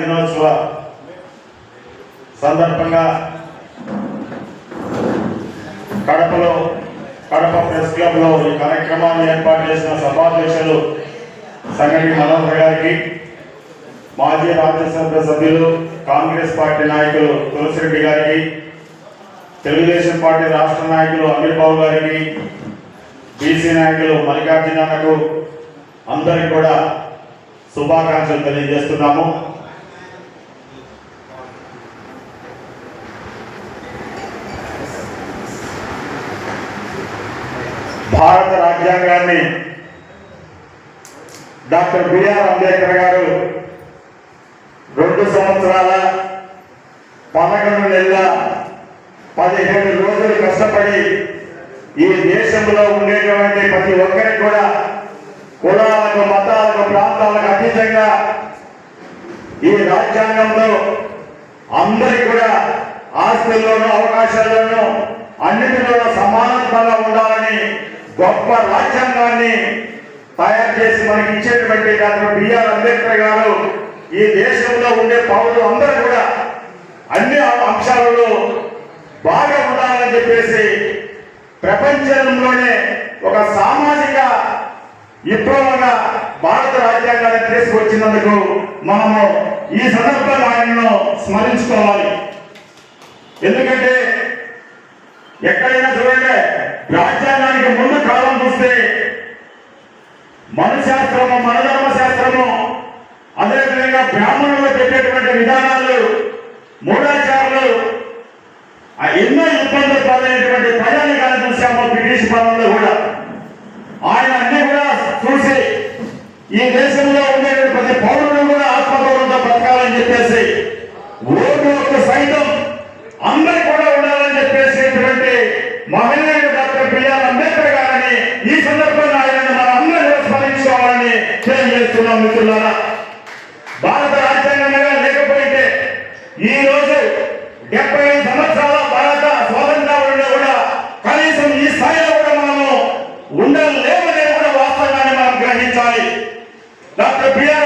దినోత్సవ సందర్భంగా కడపలో కడప ప్రెస్ క్లబ్లో ఈ కార్యక్రమాన్ని ఏర్పాటు చేసిన సభాధ్యక్షులు సంగటి మనోహర్ గారికి మాజీ రాజ్యసభ సభ్యులు కాంగ్రెస్ పార్టీ నాయకులు తులసిరెడ్డి గారికి తెలుగుదేశం పార్టీ రాష్ట్ర నాయకులు అమీర్ బాబు గారికి బీసీ నాయకులు మల్లికార్జునకు అందరికి కూడా శుభాకాంక్షలు తెలియజేస్తున్నాము. భారత రాజ్యాంగాన్ని డాక్టర్ బిఆర్ అంబేద్కర్ గారు రెండు సంవత్సరాల పదకొండు నెలల పదిహేడు రోజులు కష్టపడి ఈ దేశంలో ఉండేటువంటి ప్రతి ఒక్కరికి కూడా కులాలకు మతాలకు ప్రాంతాలకు అతీతంగా ఈ రాజ్యాంగంలో అందరికి కూడా ఆస్తుల్లోనూ అవకాశాల్లోనూ అన్నిటిలోనూ సమానత్వంగా ఉండాలని గొప్ప రాజ్యాంగాన్ని తయారు చేసి మనకి ఇచ్చేటువంటి డాక్టర్ బిఆర్ అంబేద్కర్ గారు ఈ దేశంలో ఉండే పౌరులు అందరూ కూడా అన్ని అంశాలలో బాగా ఉండాలని చెప్పేసి ప్రపంచంలోనే ఒక సామాజిక విప్లవంగా భారత రాజ్యాంగాన్ని తీసుకొచ్చినందుకు మనము ఈ సందర్భంగా ఆయనను స్మరించుకోవాలి. ఎందుకంటే ఎక్కడైనా చూడండి రాజ్యాంగానికి ముందు కాలం చూస్తే మన శాస్త్రము శాస్త్రము అదేవిధంగా బ్రాహ్మణులు పెట్టేటువంటి విధానాలు మూఢాచారాలు ఆ ఎన్నో ఇబ్బందులు పాలైనటువంటి ప్రజానికాన్ని చూసాము బ్రిటిష్ పాలనలో కూడా. ఆయన అన్ని కూడా చూసి ఈ దేశంలో ఉండేటువంటి ప్రతి పౌరులు ఈ సందర్భంగా ఆయన మన అందరినీ స్మరించుకోవాలని తెలియజేస్తున్నాం మిత్రులారా భారత రాజ్యాంగంగా లేకపోయితే ఈ రోజు డెబ్బై సంవత్సరాల భారత స్వాతంత్రంలో కూడా కనీసం ఈ స్థాయిలో కూడా మనము ఉండలేమనే కూడా వాస్తవాన్ని మనం గ్రహించాలి. Doctor BR